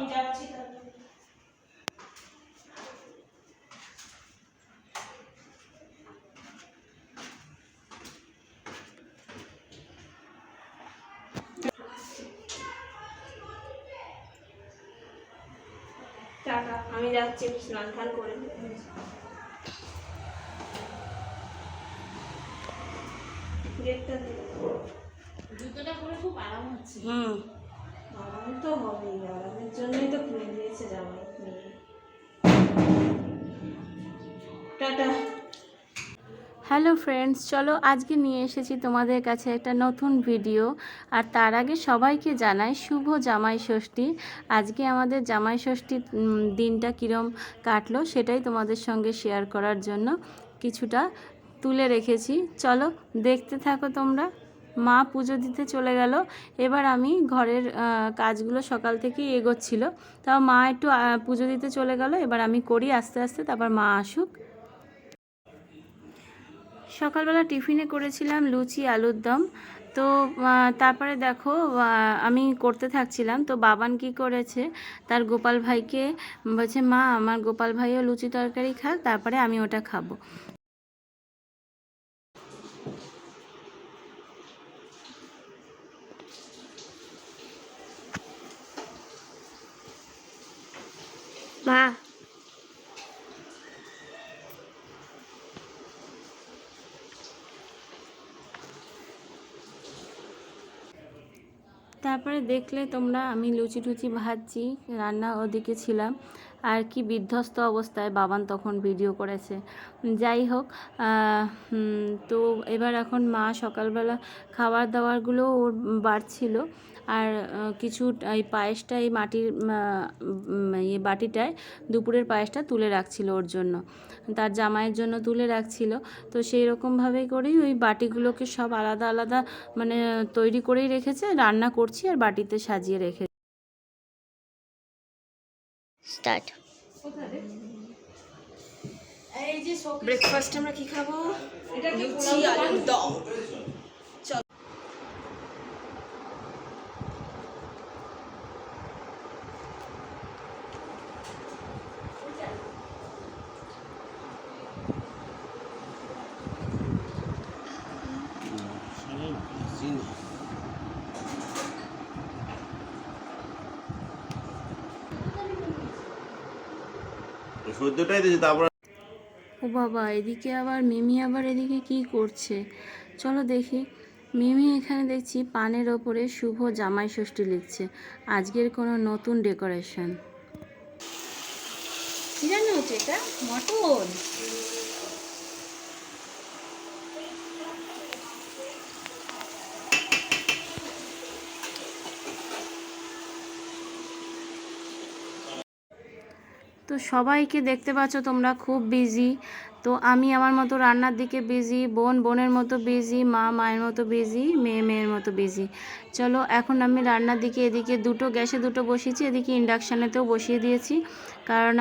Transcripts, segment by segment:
আমি যাচ্ছি তাহলে। টাটা আমি যাচ্ছি স্নান টান করে। গেটটা জুতোটা পরে খুব আরাম হচ্ছে। হুম। আরাম তো হবেই আরামের জন্যই তো কিনে দিয়েছে জামাই, মেয়ে। টাটা। হ্যালো ফ্রেন্ডস, চলো আজকে নিয়ে এসেছি তোমাদের কাছে একটা নতুন ভিডিও। আর তার আগে সবাইকে জানাই শুভ জামাই ষষ্ঠী। আজকে আমাদের জামাই ষষ্ঠীর দিনটা কীরম কাটলো সেটাই তোমাদের সঙ্গে শেয়ার করার জন্য কিছুটা তুলে রেখেছি। চলো দেখতে থাকো তোমরা। মা পুজো দিতে চলে গেল। এবার আমি ঘরের কাজগুলো সকাল থেকেই এগোচ্ছিল। তাও মা একটু পুজো দিতে চলে গেল। এবার আমি করি আস্তে আস্তে, তারপর মা আসুক। সকালবেলা টিফিনে করেছিলাম লুচি, আলুর দম। তো তারপরে দেখো আমি করতে থাকছিলাম। তো বাবান কি করেছে, তার গোপাল ভাইকে বলছে, মা, আমার গোপাল ভাইও লুচি তরকারি খাক, তারপরে আমি ওটা খাব। মা। তারপরে দেখলে তোমরা আমি লুচি টুচি ভাজছি রান্না ওদিকে ছিলাম। আর কি বিধ্বস্ত অবস্থায় বাবান তখন ভিডিও করেছে। যাই হোক তো এবার এখন মা সকালবেলা খাবার দাবারগুলো ওর বাড়ছিল। আর কিছু এই পায়েসটা এই মাটির ইয়ে বাটিটায় দুপুরের পায়েসটা তুলে রাখছিল ওর জন্য। তার জামাইয়ের জন্য তুলে রাখছিল। তো সেই রকমভাবেই করেই ওই বাটিগুলোকে সব আলাদা আলাদা মানে তৈরি করেই রেখেছে, রান্না করছি আর বাটিতে সাজিয়ে রেখে স্টার্ট এই যে ব্রেকফাস্ট আমরা কি খাব? লুচি আলুর দম। দিয়েছে তারপর ও বাবা এদিকে আবার মিমি আবার এদিকে কি করছে? চলো দেখি। মিমি এখানে দেখছি পানের ওপরে শুভ জামাই ষষ্ঠী লিখছে। আজকের কোনো নতুন ডেকোরেশন। কি জানো হচ্ছে এটা? মটন। তো সবাইকে দেখতে পাচ্ছ তোমরা খুব বিজি তো আমি আমার মতো রান্নার দিকে বিজি বোন বোনের মতো বিজি মা মায়ের মতো বিজি মেয়ে মেয়ের মতো বিজি চলো এখন আমি রান্নার দিকে, এদিকে দুটো গ্যাসে দুটো বসিয়েছি, এদিকে ইন্ডাকশানেতেও বসিয়ে দিয়েছি। কারণ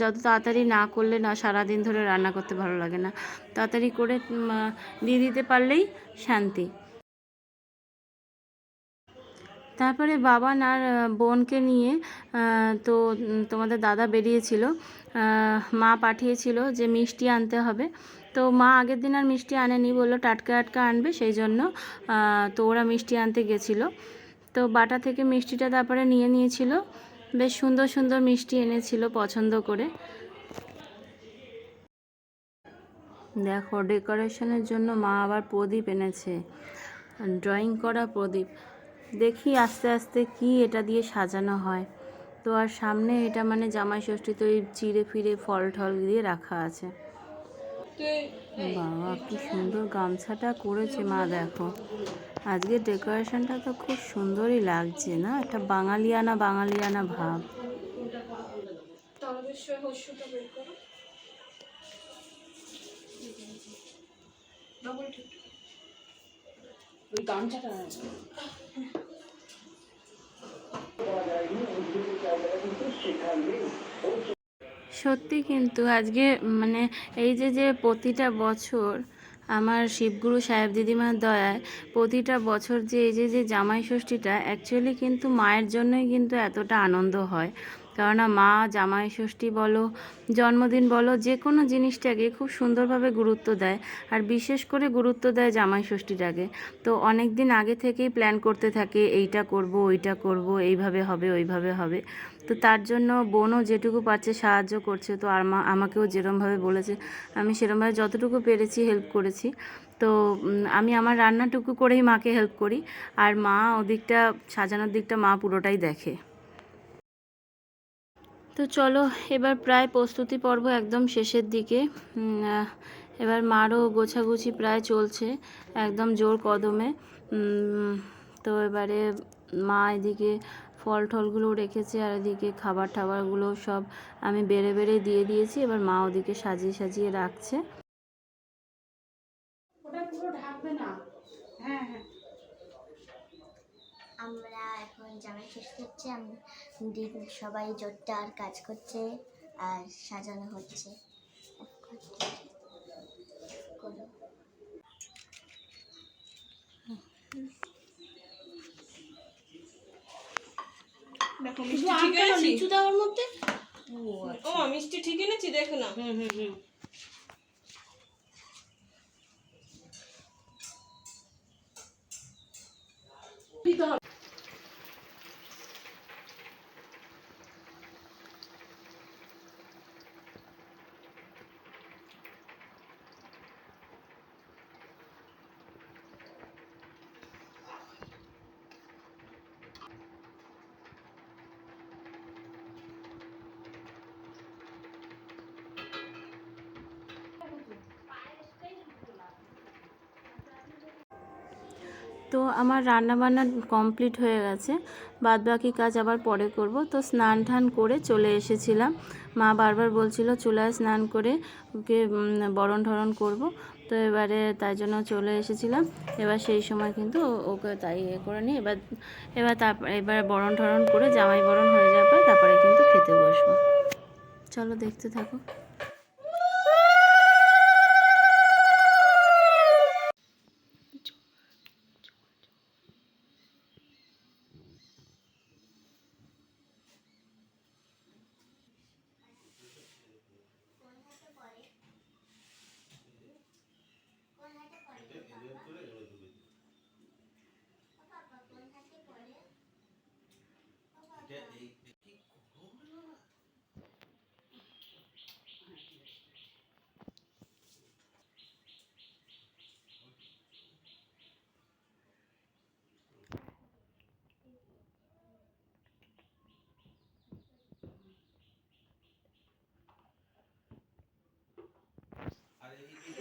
যত তাড়াতাড়ি না করলে না সারাদিন ধরে রান্না করতে ভালো লাগে না। তাড়াতাড়ি করে দিয়ে দিতে পারলেই শান্তি। তারপরে বাবা আর বোনকে নিয়ে তো তোমাদের দাদা বেরিয়েছিল। মা পাঠিয়েছিল যে মিষ্টি আনতে হবে। তো মা আগের দিন আর মিষ্টি আনেনি বলল, টাটকা টাটকা আনবে, সেই জন্য তো ওরা মিষ্টি আনতে গেছিল। তো বাটা থেকে মিষ্টিটা তারপরে নিয়ে নিয়েছিল। বেশ সুন্দর সুন্দর মিষ্টি এনেছিল পছন্দ করে। দেখো, ডেকোরেশনের জন্য মা আবার প্রদীপ এনেছে। ড্রয়িং করা প্রদীপ। দেখি আস্তে আস্তে কি এটা দিয়ে সাজানো হয়। তো আর সামনে এটা মানে জামাই ষষ্ঠী তো এই চিড়ে ফিরে ফল টল দিয়ে রাখা আছে। বাবা কি সুন্দর গামছাটা করেছে মা দেখো। আজকে ডেকোরেশনটা তো খুব সুন্দরই লাগছে না? একটা বাঙালিয়ানা বাঙালিয়ানা ভাব। ডবল ঠিক ওই সত্যি কিন্তু আজকে মানে এই যে যে প্রতিটা বছর আমার শিবগুরু সাহেব দিদিমার দয়ায় প্রতিটা বছর যে, এই যে যে জামাই ষষ্ঠীটা অ্যাকচুয়ালি কিন্তু মায়ের জন্যই কিন্তু এতটা আনন্দ হয়। কেননা মা, জামাই, ষষ্ঠী বলো, জন্মদিন বলো যে কোনো জিনিসটাকে খুব সুন্দরভাবে গুরুত্ব দেয় আর বিশেষ করে গুরুত্ব দেয় জামাই, ষষ্ঠীটাকে। তো অনেক দিন আগে থেকেই প্ল্যান করতে থাকে, এইটা করব, ওইটা করব, এইভাবে হবে, ওইভাবে হবে। তো তার জন্য বোনও যেটুকু পারছে সাহায্য করছে। তো আর মা আমাকেও যেরমভাবে বলেছে, আমি সেরমভাবে যতটুকু পেরেছি হেল্প করেছি। তো আমি আমার রান্নাটুকু করেই মাকে হেল্প করি। আর মা ওদিকটা, সাজানোর দিকটা মা পুরোটাই দেখে। তো চলো, এবার প্রায় প্রস্তুতি পর্ব একদম শেষের দিকে। এবার মারও গোছাগুছি প্রায় চলছে, একদম জোর কদমে। তো এবারে মা এদিকে ফল টলগুলো রেখেছে আর এদিকে খাবার টাবারগুলো সব আমি বেড়ে বেড়ে দিয়ে দিয়েছি, এবার মা ওদিকে সাজিয়ে সাজিয়ে রাখছে। ওটা পুরো ঢাকবে না? হ্যাঁ হ্যাঁ। আমরা এখন জামাই ষষ্ঠী হচ্ছে আমি দিদি সবাই জোরদার কাজ করছে আর সাজানো হচ্ছে। দেখো মিষ্টি ঠিক এনেছি লিচু দেওয়ার মধ্যে? ও মিষ্টি ঠিক এনেছি দেখো না। হুম হুম হুম। তো আমার রান্না বান্না কমপ্লিট হয়ে গেছে। বাদ বাকি কাজ আবার পরে করব। তো স্নান টান করে চলে এসেছিলাম। মা বারবার বলছিল, চুলায় স্নান করে ওকে বরণ ঠরণ করব। তো এবারে তাই জন্য চলে এসেছিলাম। এবার সেই সময় কিন্তু ওকে তাই ইয়ে করে নিই এবার এবার তারপর এবার বরণ ঠরণ করে জামাই বরণ হয়ে যাওয়ার পর তারপরে কিন্তু খেতে বসবো। চলো দেখতে থাকো।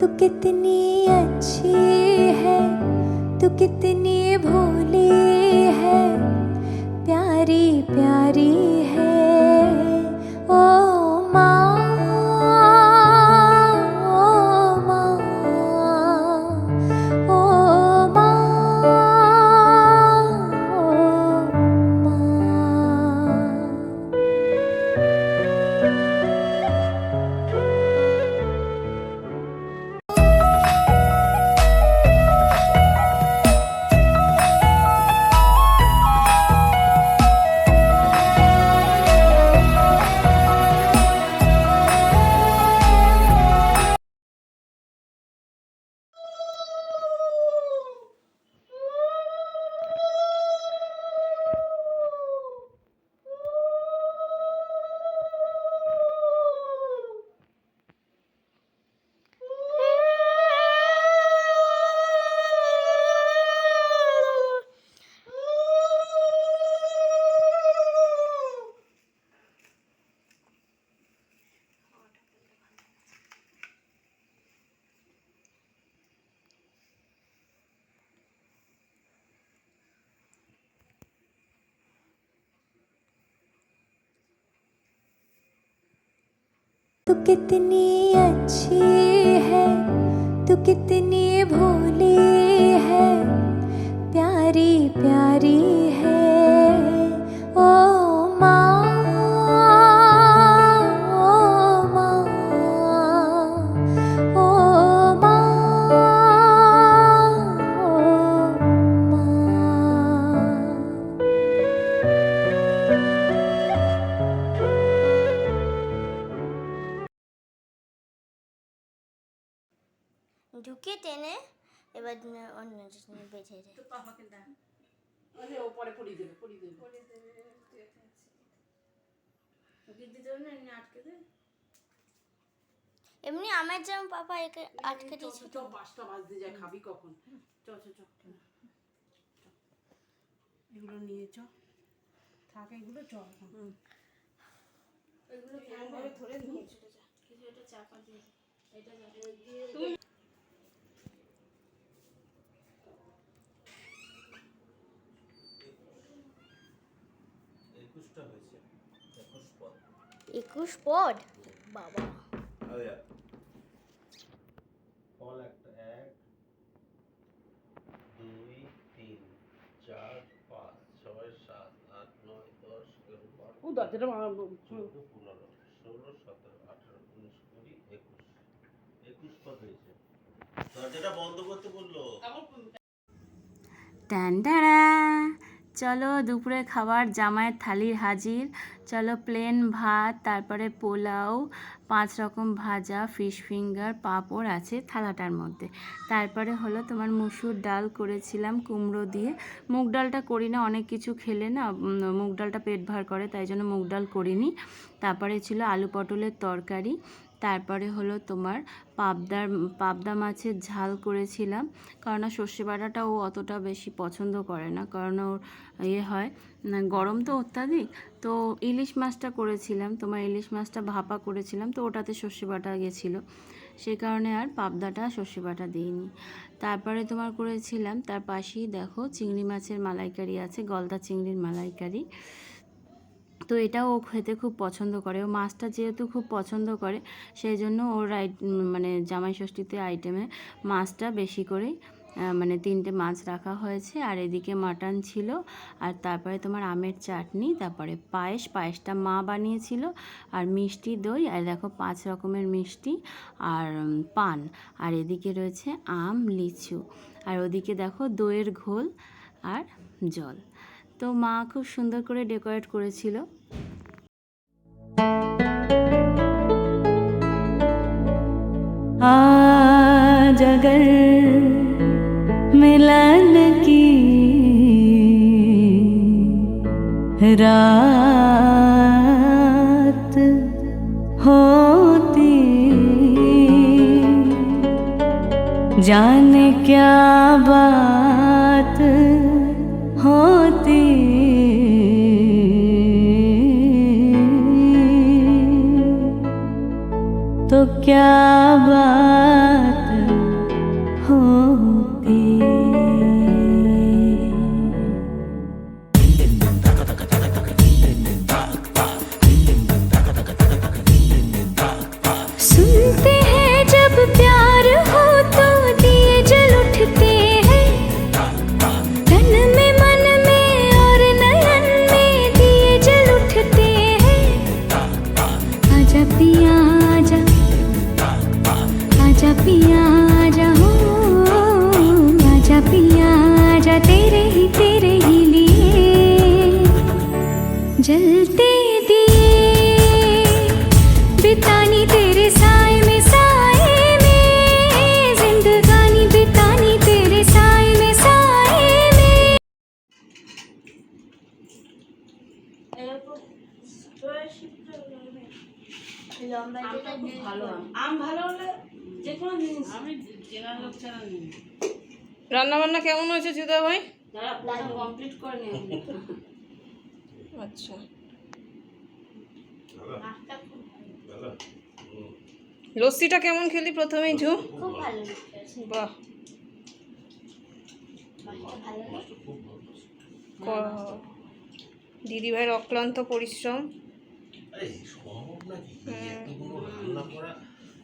तू कितनी अच्छी है तू कितनी भोली है प्यारी प्यारी है। तू कितनी अच्छी है तू कितनी भोली আরে ও পরে পড়িয়ে দেবে পড়িয়ে দেবে। এমনি আমার যেমন পাপা একে আটকে দিয়েছে চ পাঁচটা বাজতে যায় খাবি কখন? চ চ চ। এগুলো নিয়ে চ। থাক এগুলো চ এখন। ধরে নিয়ে চলে যা। কিছু একটা চাপা দিয়ে এটা একুশটা হয়েছে। একুশ পদ। একুশ পদ? বাবা। ফল একটা এক দুই তিন চার পাঁচ ছয় সাত আট নয় দশ এগারো বারো চোদ্দ পনেরো ষোলো সতেরো আঠারো উনিশ কুড়ি একুশ। একুশ পদ হয়েছে। দরজাটা বন্ধ করতে বলল। ট্যান্ডারা চলো দুপুরে খাবার জামায়ের থালির হাজির। চলো প্লেন ভাত, তারপরে পোলাও, পাঁচ রকম ভাজা ফিশ ফিঙ্গার পাঁপড় আছে থালাটার মধ্যে। তারপরে হলো তোমার মুসুর ডাল করেছিলাম কুমড়ো দিয়ে। মুগ ডালটা করি না, অনেক কিছু খেলে না মুগ ডালটা পেট ভার করে, তাই জন্য মুগ ডাল করিনি। তারপরে ছিল আলু পটলের তরকারি। তারপরে হলো তোমার পাবদার, পাবদা মাছের ঝাল করেছিলাম। কারণ সর্ষে বাটাটা ও অতটা বেশি পছন্দ করে না, কারণ ওর ইয়ে হয় গরম তো অত্যাধিক। তো ইলিশ মাছটা করেছিলাম, তোমার ইলিশ মাছটা ভাপা করেছিলাম, তো ওটাতে সর্ষে বাটা গেছিল। সেই কারণে আর পাবদাটা সর্ষে বাটা দিইনি। তারপরে তোমার করেছিলাম, তার পাশেই দেখো চিংড়ি মাছের মালাইকারি আছে, গলদা চিংড়ির মালাইকারি। তো এটাও ও খেতে খুব পছন্দ করে। ও মাছটা যেহেতু খুব পছন্দ করে, সেই জন্য ওর আই মানে জামাই ষষ্ঠীতে আইটেমে মাছটা বেশি করেই মানে তিনটে মাছ রাখা হয়েছে। আর এদিকে মাটন ছিল, আর তারপরে তোমার আমের চাটনি, তারপরে পায়েস, পায়েসটা মা বানিয়েছিল, আর মিষ্টি দই, আর দেখো পাঁচ রকমের মিষ্টি, আর পান। আর এদিকে রয়েছে আম, লিচু। আর ওদিকে দেখো দইয়ের ঘোল আর জল। তো মা খুব সুন্দর করে ডেকোরেট করেছিল। आज अगर मिलन की रात होती जाने क्या तेरे ही तेरे ही लिए। जलते যে কোনো জিনিস। আমি চেনা লোক ছাড়া নিই। রান্না বান্না কেমন হয়েছে চুদা ভাই? যারা কমপ্লিট করে আচ্ছা। লস্যিটা কেমন খেলি প্রথমেই ঝু? খুব ভালো লেগেছে বাহ। দিদি ভাইয়ের অক্লান্ত পরিশ্রম। আরে সম্ভব নাকি? এতগুলো রান্না করা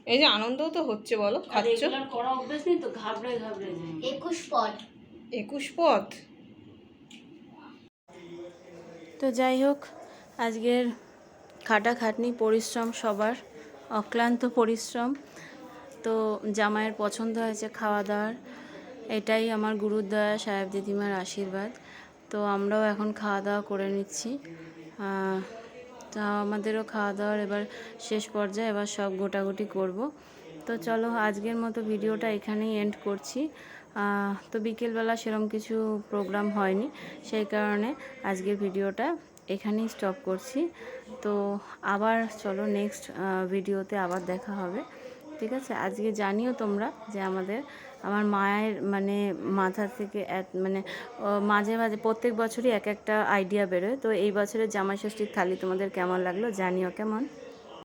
এই যে আনন্দও তো হচ্ছে বলো খাচ্ছ? রেগুলার করা অভ্যেস নেই তো ঘাবড়ে ঘাবড়ে যায়। একুশ পদ। একুশ পথ তো যাই হোক আজকের খাটাখাটনি পরিশ্রম সবার অক্লান্ত পরিশ্রম। তো জামাইয়ের পছন্দ হয়েছে খাওয়া দাওয়ার এটাই আমার গুরুদয়া সাহেব দিদিমার আশীর্বাদ। তো আমরাও এখন খাওয়া দাওয়া করে নিচ্ছি। আহ, তা আমাদেরও খাওয়া দাওয়ার এবার শেষ পর্যায়ে এবার সব গোটাগুটি করব। তো চলো আজকের মতো ভিডিওটা এখানেই এন্ড করছি। তো বিকেলবেলা সেরকম কিছু প্রোগ্রাম হয়নি, সেই কারণে আজকের ভিডিওটা এখানেই স্টপ করছি। তো আবার চলো নেক্সট ভিডিওতে আবার দেখা হবে। ঠিক আছে? আজকে জানিও তোমরা যে আমাদের আমার মায়ের মানে মাথা থেকে মানে মাঝে মাঝে প্রত্যেক বছরই এক একটা আইডিয়া বেরোয়। তো এই বছরের জামাই ষষ্ঠীর থালি তোমাদের কেমন লাগল জানিও কেমন?